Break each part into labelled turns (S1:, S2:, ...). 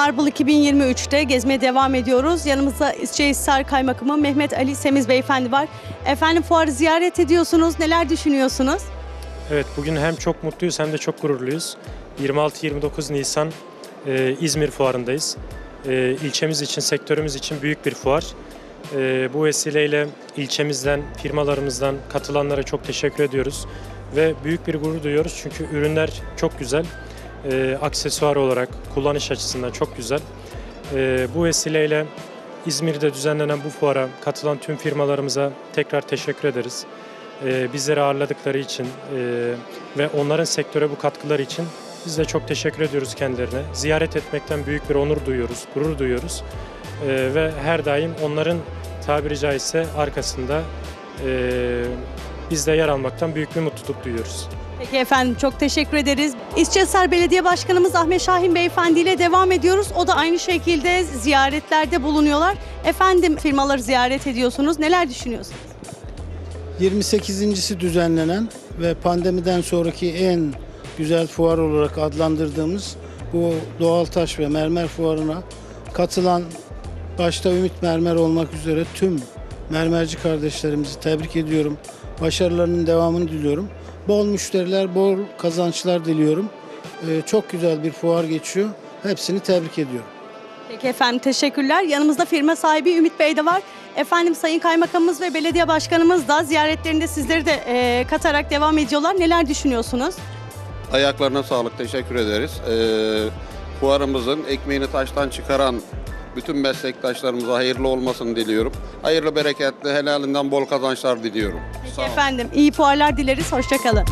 S1: Marble 2023'te gezmeye devam ediyoruz. Yanımızda İsçehisar Kaymakamı Mehmet Ali Semiz Beyefendi var. Efendim fuarı ziyaret ediyorsunuz. Neler düşünüyorsunuz?
S2: Evet bugün hem çok mutluyuz hem de çok gururluyuz. 26-29 Nisan e, İzmir fuarındayız. E, ilçemiz için, sektörümüz için büyük bir fuar. E, bu vesileyle ilçemizden, firmalarımızdan katılanlara çok teşekkür ediyoruz. Ve büyük bir gurur duyuyoruz çünkü ürünler çok güzel. E, aksesuar olarak, kullanış açısından çok güzel. E, bu vesileyle İzmir'de düzenlenen bu fuara katılan tüm firmalarımıza tekrar teşekkür ederiz e, bizleri ağırladıkları için e, ve onların sektöre bu katkıları için biz de çok teşekkür ediyoruz kendilerine. Ziyaret etmekten büyük bir onur duyuyoruz, gurur duyuyoruz E, ve her daim onların tabiri caizse arkasında e, biz de yer almaktan büyük bir mutluluk duyuyoruz.
S1: Peki efendim çok teşekkür ederiz. İsçesar Belediye Başkanımız Ahmet Şahin Beyefendi ile devam ediyoruz. O da aynı şekilde ziyaretlerde bulunuyorlar. Efendim firmaları ziyaret ediyorsunuz. Neler düşünüyorsunuz?
S3: 28.si düzenlenen ve pandemiden sonraki en güzel fuar olarak adlandırdığımız bu doğal taş ve mermer fuarına katılan başta Ümit Mermer olmak üzere tüm mermerci kardeşlerimizi tebrik ediyorum. Başarılarının devamını diliyorum. Bol müşteriler, bol kazançlar diliyorum. Ee, çok güzel bir fuar geçiyor. Hepsini tebrik ediyorum.
S1: Peki efendim teşekkürler. Yanımızda firma sahibi Ümit Bey de var. Efendim Sayın Kaymakamımız ve Belediye Başkanımız da ziyaretlerinde sizleri de e, katarak devam ediyorlar. Neler düşünüyorsunuz?
S4: Ayaklarına sağlık, teşekkür ederiz. Ee, fuarımızın ekmeğini taştan çıkaran bütün meslektaşlarımıza hayırlı olmasını diliyorum. Hayırlı, bereketli, helalinden bol kazançlar diliyorum.
S1: Peki efendim iyi fuarlar dileriz. Hoşçakalın.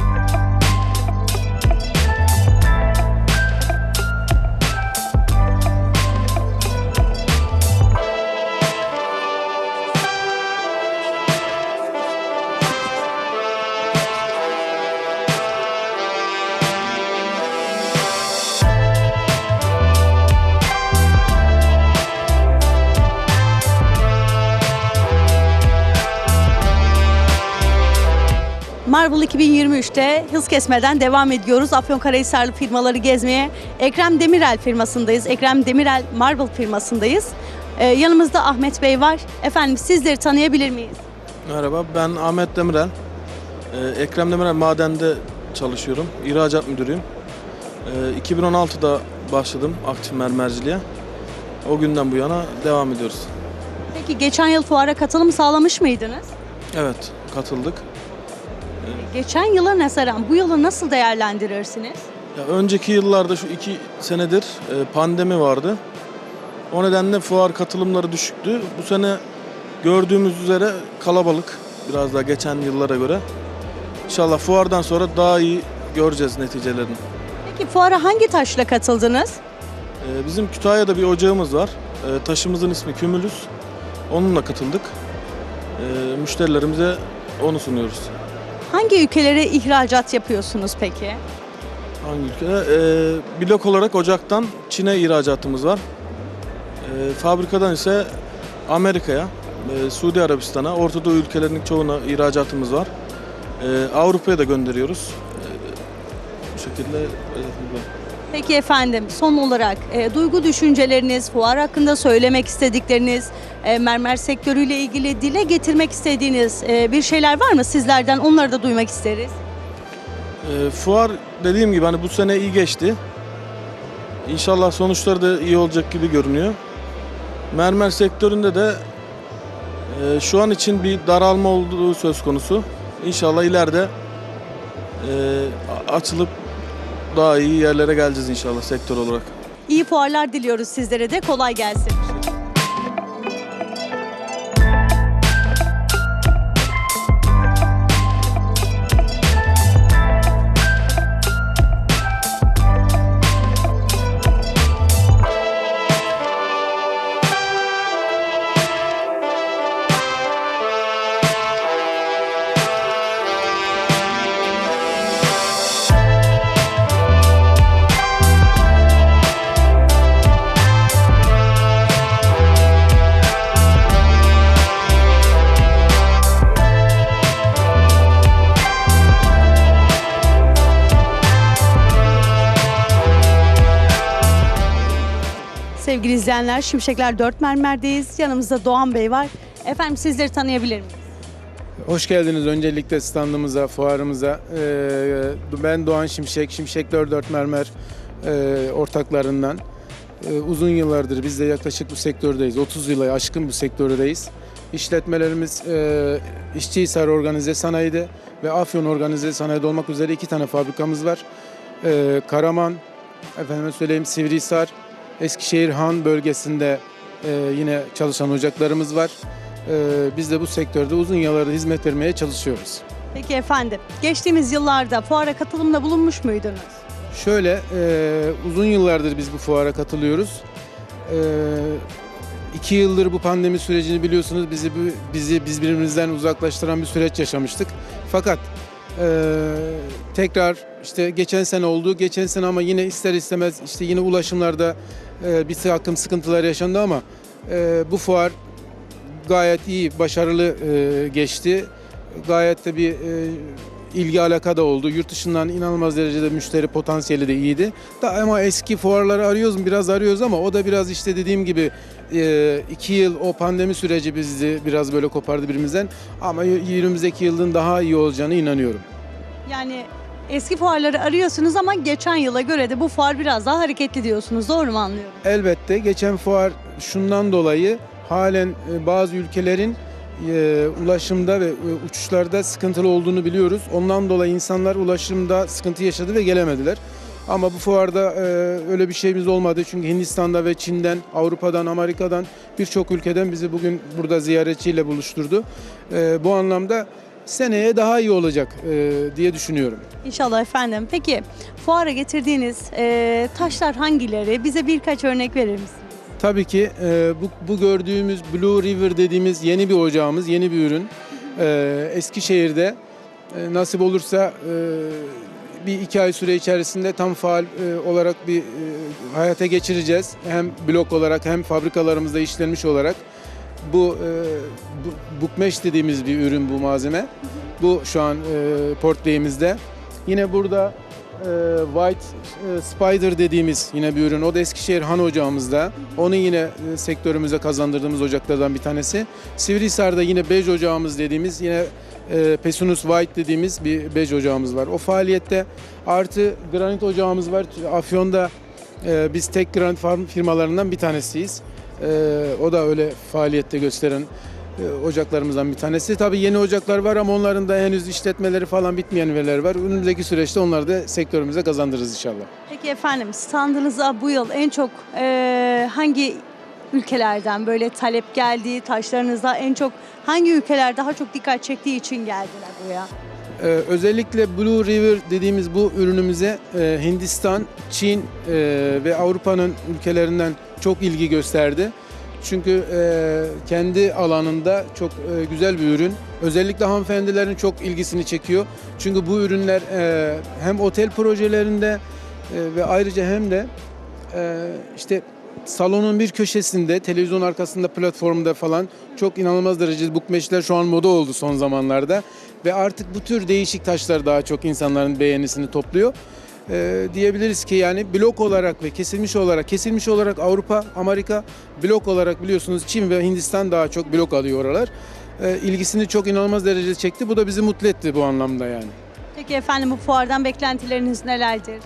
S1: Marble 2023'te hız kesmeden devam ediyoruz. Afyonkarahisarlı firmaları gezmeye. Ekrem Demirel firmasındayız. Ekrem Demirel Marble firmasındayız. Ee, yanımızda Ahmet Bey var. Efendim sizleri tanıyabilir miyiz?
S5: Merhaba, ben Ahmet Demirel. Ee, Ekrem Demirel Maden'de çalışıyorum. İhracat müdürüyüm. Ee, 2016'da başladım aktif mermerciliğe. O günden bu yana devam ediyoruz.
S1: Peki geçen yıl fuara katılım sağlamış mıydınız?
S5: Evet, katıldık.
S1: Geçen yıla nazaran bu yılı nasıl değerlendirirsiniz?
S5: Ya önceki yıllarda şu iki senedir e, pandemi vardı. O nedenle fuar katılımları düşüktü. Bu sene gördüğümüz üzere kalabalık biraz daha geçen yıllara göre. İnşallah fuardan sonra daha iyi göreceğiz neticelerini.
S1: Peki fuara hangi taşla katıldınız?
S5: Ee, Bizim Kütahya'da bir ocağımız var. Ee, Taşımızın ismi Kümülüs. Onunla katıldık. Ee, Müşterilerimize onu sunuyoruz.
S1: Hangi ülkelere ihracat yapıyorsunuz peki?
S5: Hangi ülkede? Ee, blok olarak ocaktan Çin'e ihracatımız var. Ee, fabrikadan ise Amerika'ya, e, Suudi Arabistan'a, Orta Doğu ülkelerinin çoğuna ihracatımız var. Ee, Avrupa'ya da gönderiyoruz. Ee, bu şekilde.
S1: Peki efendim son olarak e, duygu düşünceleriniz, fuar hakkında söylemek istedikleriniz, e, mermer sektörüyle ilgili dile getirmek istediğiniz e, bir şeyler var mı sizlerden? Onları da duymak isteriz.
S5: E, fuar dediğim gibi hani bu sene iyi geçti. İnşallah sonuçları da iyi olacak gibi görünüyor. Mermer sektöründe de e, şu an için bir daralma olduğu söz konusu. İnşallah ileride e, açılıp daha iyi yerlere geleceğiz inşallah sektör olarak.
S1: İyi fuarlar diliyoruz sizlere de. Kolay gelsin. Sevgili izleyenler Şimşekler 4 Mermer'deyiz. Yanımızda Doğan Bey var. Efendim sizleri tanıyabilir miyiz?
S6: Hoş geldiniz öncelikle standımıza, fuarımıza. Ee, ben Doğan Şimşek, Şimşek 44 Mermer e, ortaklarından. Ee, uzun yıllardır biz de yaklaşık bu sektördeyiz. 30 yıla aşkın bu sektördeyiz. İşletmelerimiz e, İşçihisar Organize Sanayi'de ve Afyon Organize Sanayi'de olmak üzere iki tane fabrikamız var. Ee, Karaman, efendime söyleyeyim Sivrihisar, Eskişehir Han bölgesinde e, yine çalışan ocaklarımız var. Ee, biz de bu sektörde uzun yıllardır hizmet vermeye çalışıyoruz.
S1: Peki efendim geçtiğimiz yıllarda fuara katılımda bulunmuş muydunuz?
S6: Şöyle e, uzun yıllardır biz bu fuara katılıyoruz. E, iki yıldır bu pandemi sürecini biliyorsunuz bizi bizi biz birbirimizden uzaklaştıran bir süreç yaşamıştık. Fakat e, tekrar işte geçen sene oldu. Geçen sene ama yine ister istemez işte yine ulaşımlarda e, bir takım sıkıntılar yaşandı ama e, bu fuar gayet iyi, başarılı e, geçti. Gayet de bir e, ilgi alaka da oldu. Yurt dışından inanılmaz derecede müşteri potansiyeli de iyiydi. Da ama eski fuarları arıyoruz, biraz arıyoruz ama o da biraz işte dediğim gibi e, iki yıl o pandemi süreci bizi biraz böyle kopardı birimizden. Ama önümüzdeki yılın daha iyi olacağını inanıyorum.
S1: Yani eski fuarları arıyorsunuz ama geçen yıla göre de bu fuar biraz daha hareketli diyorsunuz. Doğru mu anlıyorum?
S6: Elbette geçen fuar şundan dolayı halen e, bazı ülkelerin e, ulaşımda ve e, uçuşlarda sıkıntılı olduğunu biliyoruz. Ondan dolayı insanlar ulaşımda sıkıntı yaşadı ve gelemediler. Ama bu fuarda e, öyle bir şeyimiz olmadı. Çünkü Hindistan'da ve Çin'den, Avrupa'dan, Amerika'dan birçok ülkeden bizi bugün burada ziyaretçiyle buluşturdu. E, bu anlamda seneye daha iyi olacak e, diye düşünüyorum.
S1: İnşallah efendim. Peki fuara getirdiğiniz e, taşlar hangileri? Bize birkaç örnek verir misiniz?
S6: Tabii ki e, bu, bu gördüğümüz Blue River dediğimiz yeni bir ocağımız, yeni bir ürün. E, Eskişehir'de e, nasip olursa e, bir iki ay süre içerisinde tam faal e, olarak bir e, hayata geçireceğiz. Hem blok olarak hem fabrikalarımızda işlenmiş olarak. Bu, e, bu Bukmeş dediğimiz bir ürün bu malzeme. Bu şu an e, portföyümüzde. Yine burada White e, Spider dediğimiz yine bir ürün. O da Eskişehir Han ocağımızda. Onu yine e, sektörümüze kazandırdığımız ocaklardan bir tanesi. Sivrihisar'da yine bej ocağımız dediğimiz yine e, Pesunus White dediğimiz bir bej ocağımız var. O faaliyette artı granit ocağımız var. Afyon'da e, biz tek granit firmalarından bir tanesiyiz. E, o da öyle faaliyette gösteren e, ocaklarımızdan bir tanesi. Tabii yeni ocaklar var ama onların da henüz işletmeleri falan bitmeyen veriler var. Önümüzdeki süreçte onları da sektörümüze kazandırırız inşallah.
S1: Peki efendim standınıza bu yıl en çok e, hangi ülkelerden böyle talep geldi? Taşlarınızda en çok hangi ülkeler daha çok dikkat çektiği için geldiler buraya?
S6: Ee, özellikle Blue River dediğimiz bu ürünümüze e, Hindistan, Çin e, ve Avrupa'nın ülkelerinden çok ilgi gösterdi. Çünkü e, kendi alanında çok e, güzel bir ürün. Özellikle hanımefendilerin çok ilgisini çekiyor. Çünkü bu ürünler e, hem otel projelerinde ve ayrıca hem de işte salonun bir köşesinde, televizyon arkasında, platformda falan çok inanılmaz derecede bukmeşler şu an moda oldu son zamanlarda. Ve artık bu tür değişik taşlar daha çok insanların beğenisini topluyor. Ee, diyebiliriz ki yani blok olarak ve kesilmiş olarak, kesilmiş olarak Avrupa, Amerika, blok olarak biliyorsunuz Çin ve Hindistan daha çok blok alıyor oralar. Ee, ilgisini çok inanılmaz derecede çekti. Bu da bizi mutlu etti bu anlamda yani.
S1: Peki efendim bu fuardan beklentileriniz nelerdir?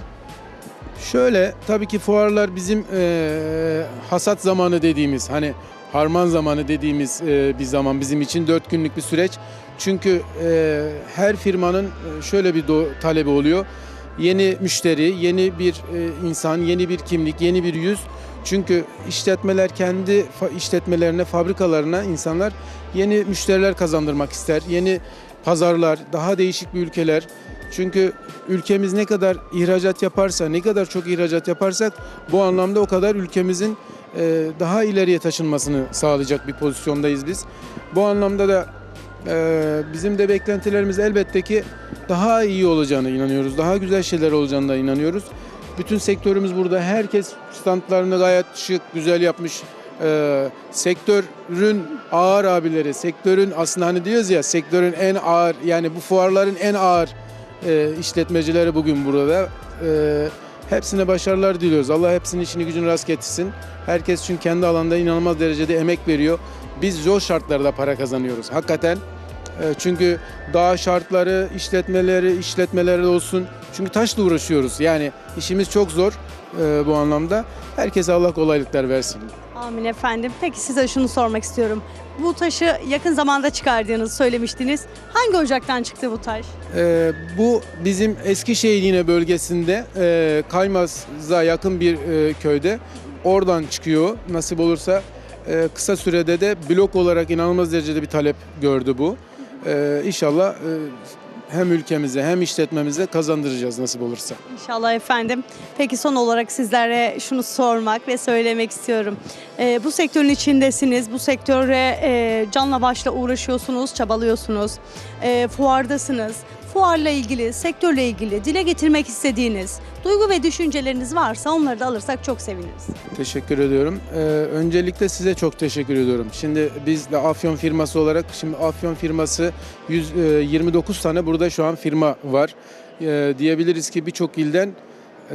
S6: Şöyle tabii ki fuarlar bizim eee, hasat zamanı dediğimiz hani harman zamanı dediğimiz eee, bir zaman bizim için dört günlük bir süreç. Çünkü eee, her firmanın eee, şöyle bir do- talebi oluyor. Yeni müşteri, yeni bir eee, insan, yeni bir kimlik, yeni bir yüz. Çünkü işletmeler kendi işletmelerine, fabrikalarına insanlar yeni müşteriler kazandırmak ister. Yeni pazarlar, daha değişik bir ülkeler. Çünkü ülkemiz ne kadar ihracat yaparsa, ne kadar çok ihracat yaparsak bu anlamda o kadar ülkemizin e, daha ileriye taşınmasını sağlayacak bir pozisyondayız biz. Bu anlamda da e, bizim de beklentilerimiz elbette ki daha iyi olacağını inanıyoruz. Daha güzel şeyler olacağına da inanıyoruz. Bütün sektörümüz burada. Herkes standlarını gayet şık, güzel yapmış. E, sektörün ağır abileri, sektörün aslında hani diyoruz ya sektörün en ağır yani bu fuarların en ağır e, işletmecileri bugün burada. E, Hepsine başarılar diliyoruz. Allah hepsinin işini gücünü rast getirsin. Herkes çünkü kendi alanda inanılmaz derecede emek veriyor. Biz zor şartlarda para kazanıyoruz. Hakikaten e, Çünkü dağ şartları, işletmeleri, işletmeleri olsun. Çünkü taşla uğraşıyoruz. Yani işimiz çok zor e, bu anlamda. Herkese Allah kolaylıklar versin.
S1: Amin efendim. Peki size şunu sormak istiyorum. Bu taşı yakın zamanda çıkardığınızı söylemiştiniz. Hangi ocaktan çıktı bu taş?
S6: E, bu bizim Eskişehir yine bölgesinde e, Kaymaz'a yakın bir e, köyde. Oradan çıkıyor. Nasip olursa e, kısa sürede de blok olarak inanılmaz derecede bir talep gördü bu. E, inşallah e, hem ülkemize hem işletmemize kazandıracağız nasip olursa.
S1: İnşallah efendim. Peki son olarak sizlere şunu sormak ve söylemek istiyorum. Ee, bu sektörün içindesiniz. Bu sektöre e, canla başla uğraşıyorsunuz, çabalıyorsunuz. Ee, fuardasınız. Fuarla ilgili, sektörle ilgili dile getirmek istediğiniz duygu ve düşünceleriniz varsa onları da alırsak çok seviniriz.
S6: Teşekkür ediyorum. Ee, öncelikle size çok teşekkür ediyorum. Şimdi biz de Afyon firması olarak, şimdi Afyon firması 100, e, 29 tane burada şu an firma var. Ee, diyebiliriz ki birçok ilden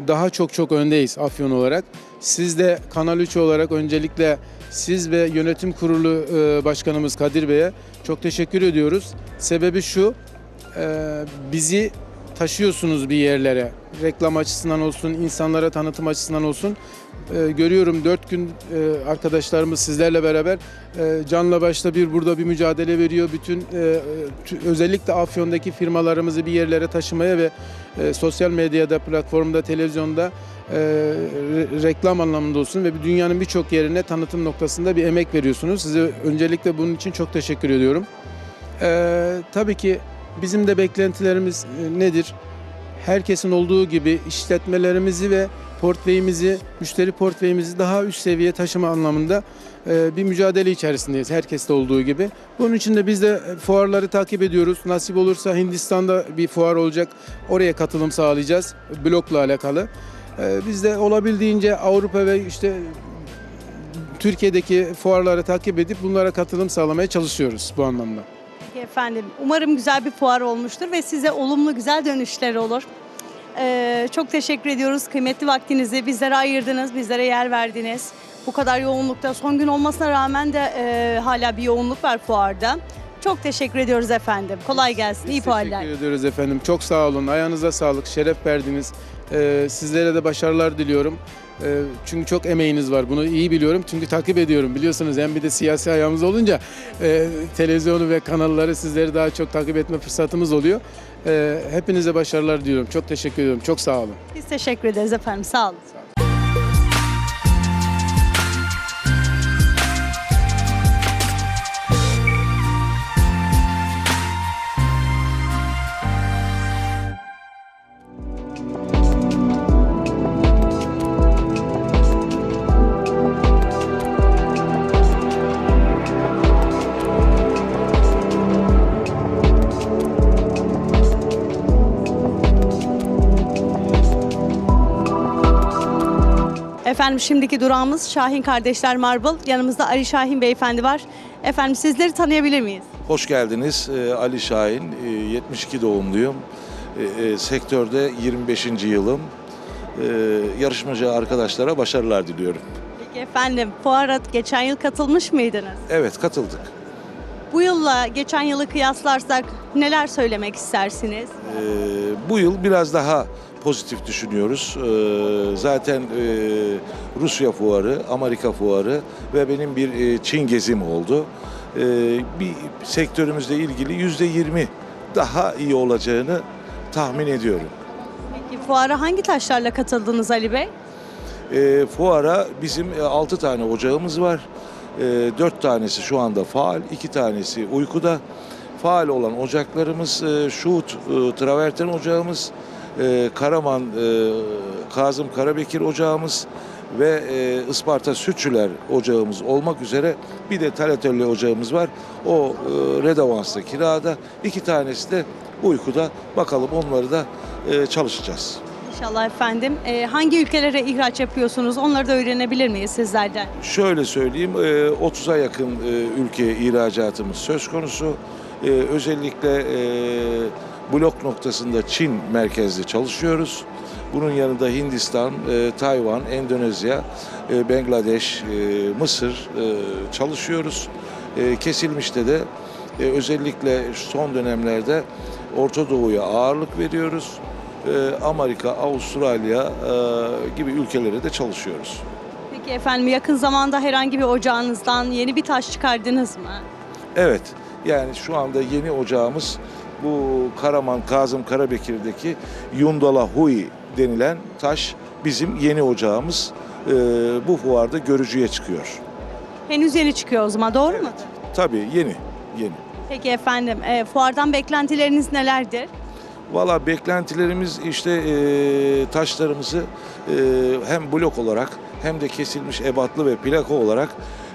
S6: daha çok çok öndeyiz Afyon olarak. Siz de Kanal 3 olarak öncelikle siz ve yönetim kurulu e, başkanımız Kadir Bey'e çok teşekkür ediyoruz. Sebebi şu, e, bizi taşıyorsunuz bir yerlere. Reklam açısından olsun, insanlara tanıtım açısından olsun. Ee, görüyorum dört gün e, arkadaşlarımız sizlerle beraber e, canla başla bir burada bir mücadele veriyor. Bütün e, e, özellikle Afyon'daki firmalarımızı bir yerlere taşımaya ve e, sosyal medyada, platformda, televizyonda e, re- reklam anlamında olsun ve dünyanın birçok yerine tanıtım noktasında bir emek veriyorsunuz. Size öncelikle bunun için çok teşekkür ediyorum. Ee, tabii ki bizim de beklentilerimiz e, nedir? Herkesin olduğu gibi işletmelerimizi ve portföyümüzü, müşteri portföyümüzü daha üst seviyeye taşıma anlamında e, bir mücadele içerisindeyiz. Herkeste olduğu gibi. Bunun için de biz de fuarları takip ediyoruz. Nasip olursa Hindistan'da bir fuar olacak. Oraya katılım sağlayacağız. Blokla alakalı. E, Biz de olabildiğince Avrupa ve işte Türkiye'deki fuarları takip edip bunlara katılım sağlamaya çalışıyoruz bu anlamda.
S1: Peki efendim. Umarım güzel bir fuar olmuştur ve size olumlu güzel dönüşler olur. Ee, çok teşekkür ediyoruz. Kıymetli vaktinizi bizlere ayırdınız, bizlere yer verdiniz. Bu kadar yoğunlukta son gün olmasına rağmen de e, hala bir yoğunluk var fuarda. Çok teşekkür ediyoruz efendim. Kolay gelsin. İyi fuarlar.
S6: Teşekkür ediyoruz efendim. Çok sağ olun. Ayağınıza sağlık. Şeref verdiniz. Ee, sizlere de başarılar diliyorum. Ee, çünkü çok emeğiniz var. Bunu iyi biliyorum. Çünkü takip ediyorum. Biliyorsunuz hem bir de siyasi ayağımız olunca e, televizyonu ve kanalları sizleri daha çok takip etme fırsatımız oluyor. Ee, hepinize başarılar diliyorum. Çok teşekkür ediyorum. Çok sağ olun.
S1: Biz teşekkür ederiz efendim. Sağ olun. Efendim şimdiki durağımız Şahin Kardeşler Marble. Yanımızda Ali Şahin Beyefendi var. Efendim sizleri tanıyabilir miyiz?
S7: Hoş geldiniz. Ee, Ali Şahin, ee, 72 doğumluyum. Ee, e, Sektörde 25. yılım. Ee, Yarışmacı arkadaşlara başarılar diliyorum.
S1: Peki efendim fuara geçen yıl katılmış mıydınız?
S7: Evet, katıldık.
S1: Bu yılla geçen yılı kıyaslarsak neler söylemek istersiniz?
S7: Ee, Bu yıl biraz daha pozitif düşünüyoruz. Ee, Zaten e, Rusya fuarı, Amerika fuarı ve benim bir e, Çin gezim oldu. Ee, Bir sektörümüzle ilgili %20 daha iyi olacağını tahmin ediyorum.
S1: Peki fuara hangi taşlarla katıldınız Ali Bey?
S7: E, fuara bizim 6 tane ocağımız var. 4 tanesi şu anda faal, 2 tanesi uykuda. Faal olan ocaklarımız e, Şuhut e, Traverten ocağımız, e, Karaman e, Kazım Karabekir ocağımız ve e, Isparta Sütçüler ocağımız olmak üzere bir de Talatölye ocağımız var. O e, Redavans'ta kirada. iki tanesi de uykuda. Bakalım onları da e, çalışacağız.
S1: İnşallah efendim. Ee, hangi ülkelere ihraç yapıyorsunuz? Onları da öğrenebilir miyiz sizlerden?
S7: Şöyle söyleyeyim, e, 30'a yakın e, ülkeye ihracatımız söz konusu. E, Özellikle e, blok noktasında Çin merkezli çalışıyoruz. Bunun yanında Hindistan, e, Tayvan, Endonezya, e, Bangladeş, e, Mısır e, çalışıyoruz. E, kesilmişte de e, özellikle son dönemlerde Orta Doğu'ya ağırlık veriyoruz. E, Amerika, Avustralya e, gibi ülkelere de çalışıyoruz.
S1: Peki efendim yakın zamanda herhangi bir ocağınızdan yeni bir taş çıkardınız mı?
S7: Evet, yani şu anda yeni ocağımız bu Karaman Kazım Karabekir'deki Yundala Hui denilen taş bizim yeni ocağımız. Ee, bu fuarda görücüye çıkıyor.
S1: Henüz yeni çıkıyor o zaman doğru mu?
S7: Tabii yeni, yeni.
S1: Peki efendim e, fuardan beklentileriniz nelerdir?
S7: Valla beklentilerimiz işte e, taşlarımızı e, hem blok olarak hem de kesilmiş ebatlı ve plaka olarak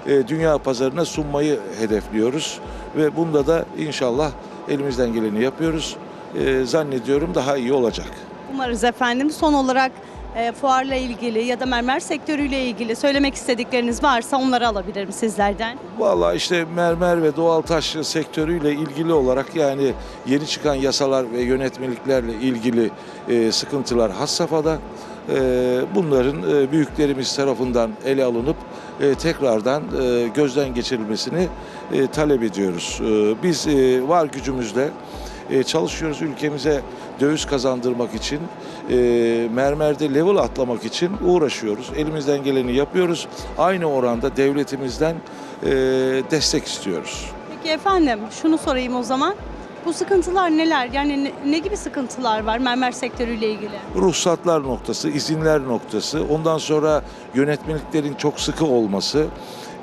S7: e, dünya pazarına sunmayı hedefliyoruz. Ve bunda da inşallah elimizden geleni yapıyoruz. E, zannediyorum daha iyi olacak.
S1: Umarız efendim. Son olarak e, fuarla ilgili ya da mermer sektörüyle ilgili söylemek istedikleriniz varsa onları alabilirim sizlerden.
S7: Valla işte mermer ve doğal taş sektörüyle ilgili olarak yani yeni çıkan yasalar ve yönetmeliklerle ilgili e, sıkıntılar has safhada. E, bunların e, büyüklerimiz tarafından ele alınıp e, tekrardan e, gözden geçirilmesini e, talep ediyoruz. Biz var gücümüzle çalışıyoruz ülkemize döviz kazandırmak için, mermerde level atlamak için uğraşıyoruz. Elimizden geleni yapıyoruz. Aynı oranda devletimizden destek istiyoruz.
S1: Peki efendim şunu sorayım o zaman. Bu sıkıntılar neler? Yani ne, ne gibi sıkıntılar var mermer sektörüyle ilgili?
S7: Ruhsatlar noktası, izinler noktası, ondan sonra yönetmeliklerin çok sıkı olması,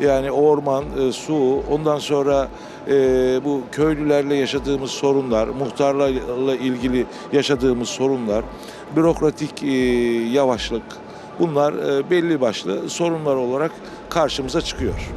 S7: yani orman, e, su, ondan sonra e, bu köylülerle yaşadığımız sorunlar, muhtarlarla ilgili yaşadığımız sorunlar, bürokratik e, yavaşlık, bunlar e, belli başlı sorunlar olarak karşımıza çıkıyor.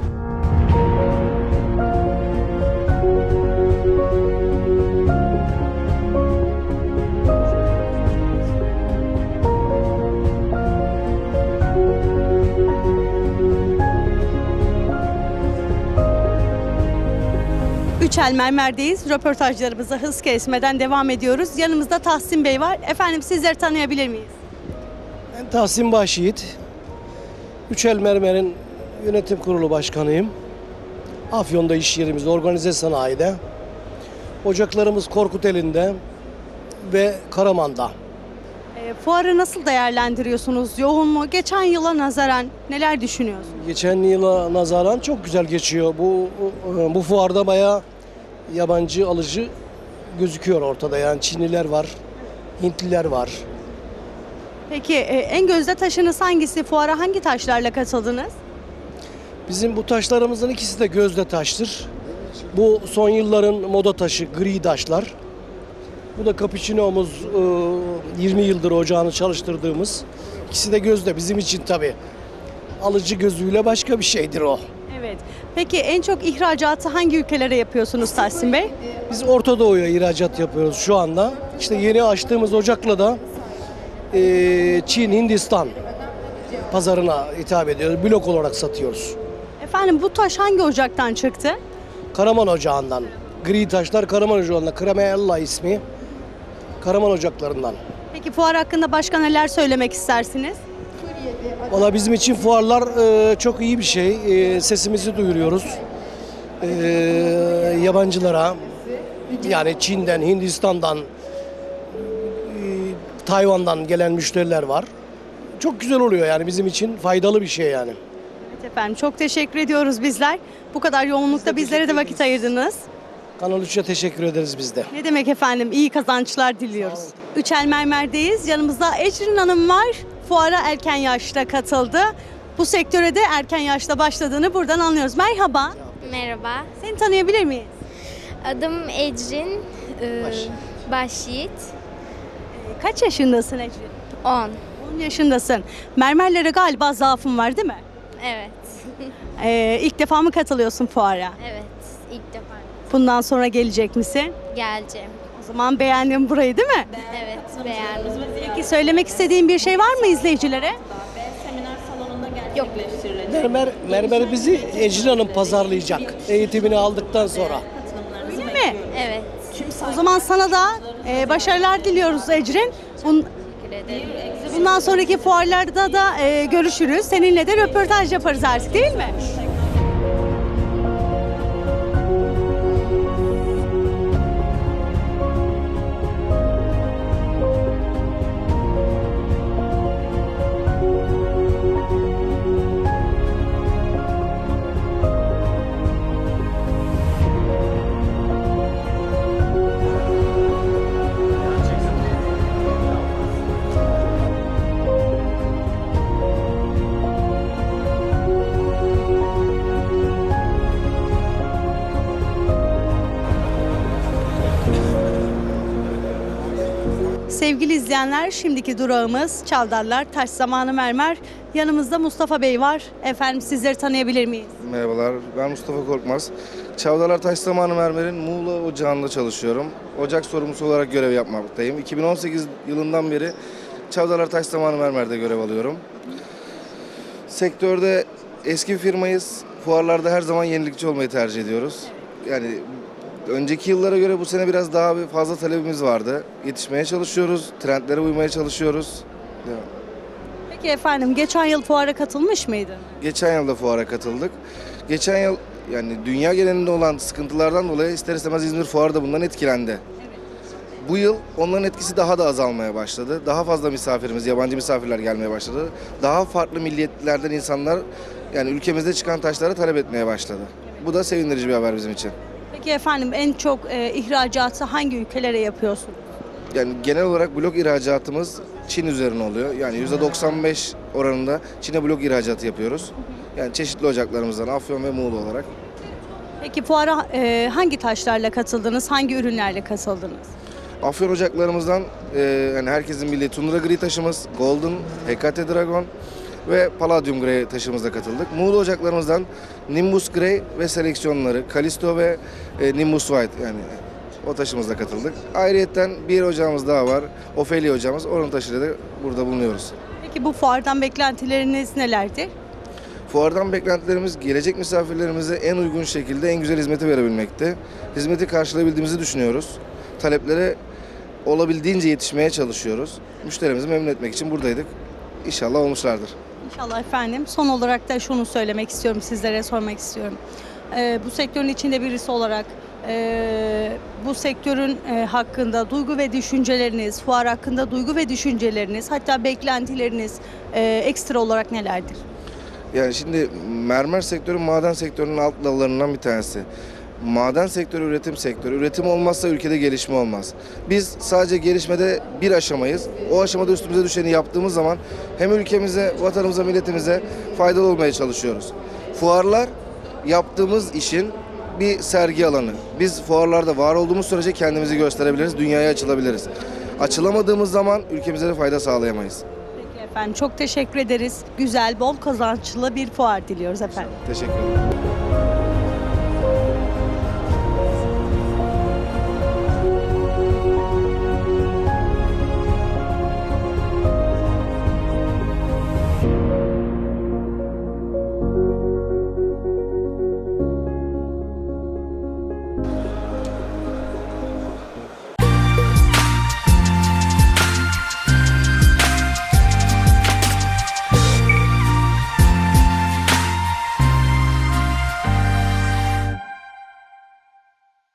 S1: Üçel Mermer'deyiz. Röportajlarımıza hız kesmeden devam ediyoruz. Yanımızda Tahsin Bey var. Efendim sizleri tanıyabilir miyiz?
S8: Ben Tahsin Başyiğit. Üçel Mermer'in yönetim kurulu başkanıyım. Afyon'da iş yerimizde, organize sanayide. Ocaklarımız Korkuteli'nde ve Karaman'da.
S1: E, fuarı nasıl değerlendiriyorsunuz? Yoğun mu? Geçen yıla nazaran neler düşünüyorsunuz?
S8: Geçen yıla nazaran çok güzel geçiyor. Bu bu fuarda bayağı yabancı alıcı gözüküyor ortada. Yani Çinliler var, Hintliler var.
S1: Peki e, en gözde taşınız hangisi? Fuara hangi taşlarla katıldınız?
S8: Bizim bu taşlarımızın ikisi de gözde taştır. Bu son yılların moda taşı gri taşlar. Bu da cappuccino'muz e, 20 yıldır ocağını çalıştırdığımız. İkisi de gözde bizim için tabii. Alıcı gözüyle başka bir şeydir o.
S1: Evet. Peki en çok ihracatı hangi ülkelere yapıyorsunuz Tahsin Bey?
S8: Biz Orta Doğu'ya ihracat yapıyoruz şu anda. İşte yeni açtığımız ocakla da e, Çin, Hindistan pazarına hitap ediyoruz. Blok olarak satıyoruz.
S1: Efendim bu taş hangi ocaktan çıktı?
S8: Karaman Ocağı'ndan. Gri taşlar Karaman Ocağı'ndan. Kremella ismi. Karaman Ocaklarından.
S1: Peki fuar hakkında başka neler söylemek istersiniz?
S8: Valla bizim için fuarlar e, çok iyi bir şey. E, sesimizi duyuruyoruz. E, yabancılara yani Çin'den, Hindistan'dan, e, Tayvan'dan gelen müşteriler var. Çok güzel oluyor yani bizim için faydalı bir şey yani.
S1: Evet efendim çok teşekkür ediyoruz bizler. Bu kadar yoğunlukta bizlere de vakit ayırdınız.
S8: Kanal 3'e teşekkür ederiz biz de.
S1: Ne demek efendim iyi kazançlar diliyoruz. Üçel Mermer'deyiz. Yanımızda Ecrin Hanım var. Fuara erken yaşta katıldı. Bu sektöre de erken yaşta başladığını buradan anlıyoruz. Merhaba.
S9: Merhaba,
S1: Seni tanıyabilir miyiz?
S9: adım Ecrin e, Başyiğit.
S1: Kaç yaşındasın Ecrin?
S9: 10.
S1: 10 yaşındasın. Mermerlere galiba zaafın var değil mi?
S9: Evet,
S1: Ee, ilk defa mı katılıyorsun fuara?
S9: evet. İlk defa
S1: Bundan sonra gelecek misin?
S9: geleceğim.
S1: O zaman beğendin burayı değil mi?
S9: Evet, beğendim.
S1: Peki söylemek istediğin bir şey var mı izleyicilere?
S9: Yok,
S8: Mermer, mermer bizi Ecrin Hanım pazarlayacak eğitimini aldıktan sonra.
S1: Değil mi?
S9: evet.
S1: O zaman sana da e, başarılar diliyoruz Ecrin. Bun. Bundan sonraki fuarlarda da e, görüşürüz. Seninle de röportaj yaparız artık değil mi? Sevgili izleyenler, şimdiki durağımız Çavdarlar Taş Zamanı Mermer. Yanımızda Mustafa Bey var. Efendim sizleri tanıyabilir miyiz?
S10: Merhabalar, ben Mustafa Korkmaz. Çavdarlar Taş Zamanı Mermer'in Muğla Ocağı'nda çalışıyorum. Ocak sorumlusu olarak görev yapmaktayım. 2018 yılından beri Çavdarlar Taş Zamanı Mermer'de görev alıyorum. Sektörde eski bir firmayız. Fuarlarda her zaman yenilikçi olmayı tercih ediyoruz. Yani önceki yıllara göre bu sene biraz daha bir fazla talebimiz vardı. Yetişmeye çalışıyoruz, trendlere uymaya çalışıyoruz.
S1: Peki efendim, geçen yıl fuara katılmış mıydın?
S10: Geçen yıl da fuara katıldık. Geçen yıl yani dünya genelinde olan sıkıntılardan dolayı ister istemez İzmir fuarı da bundan etkilendi. Bu yıl onların etkisi daha da azalmaya başladı. Daha fazla misafirimiz, yabancı misafirler gelmeye başladı. Daha farklı milliyetlerden insanlar yani ülkemizde çıkan taşları talep etmeye başladı. Bu da sevindirici bir haber bizim için.
S1: Peki efendim, en çok e, ihracatı hangi ülkelere yapıyorsunuz?
S10: Yani genel olarak blok ihracatımız Çin üzerine oluyor. Yani %95 oranında Çin'e blok ihracatı yapıyoruz. Yani çeşitli ocaklarımızdan Afyon ve Muğla olarak.
S1: Peki fuara e, hangi taşlarla katıldınız, hangi ürünlerle katıldınız?
S10: Afyon ocaklarımızdan e, yani herkesin bildiği Tundra Gri taşımız, Golden, Hekate Dragon ve Palladium Grey taşımızda katıldık. Muğla ocaklarımızdan Nimbus Grey ve seleksiyonları, Kalisto ve e, Nimbus White yani o taşımızda katıldık. Ayrıyeten bir ocağımız daha var. Ophelia ocağımız. Onun taşıyla da burada bulunuyoruz.
S1: Peki bu fuardan beklentileriniz nelerdir?
S10: Fuardan beklentilerimiz gelecek misafirlerimize en uygun şekilde en güzel hizmeti verebilmekte. Hizmeti karşılayabildiğimizi düşünüyoruz. Taleplere olabildiğince yetişmeye çalışıyoruz. Müşterimizi memnun etmek için buradaydık. İnşallah olmuşlardır.
S1: İnşallah efendim. Son olarak da şunu söylemek istiyorum, sizlere sormak istiyorum. Ee, bu sektörün içinde birisi olarak e, bu sektörün e, hakkında duygu ve düşünceleriniz, fuar hakkında duygu ve düşünceleriniz, hatta beklentileriniz e, ekstra olarak nelerdir?
S10: Yani şimdi mermer sektörü maden sektörünün alt dallarından bir tanesi. Maden sektörü üretim sektörü. Üretim olmazsa ülkede gelişme olmaz. Biz sadece gelişmede bir aşamayız. O aşamada üstümüze düşeni yaptığımız zaman hem ülkemize, vatanımıza, milletimize faydalı olmaya çalışıyoruz. Fuarlar yaptığımız işin bir sergi alanı. Biz fuarlarda var olduğumuz sürece kendimizi gösterebiliriz, dünyaya açılabiliriz. Açılamadığımız zaman ülkemize de fayda sağlayamayız.
S1: Peki efendim çok teşekkür ederiz. Güzel, bol kazançlı bir fuar diliyoruz efendim.
S10: Teşekkür ederim.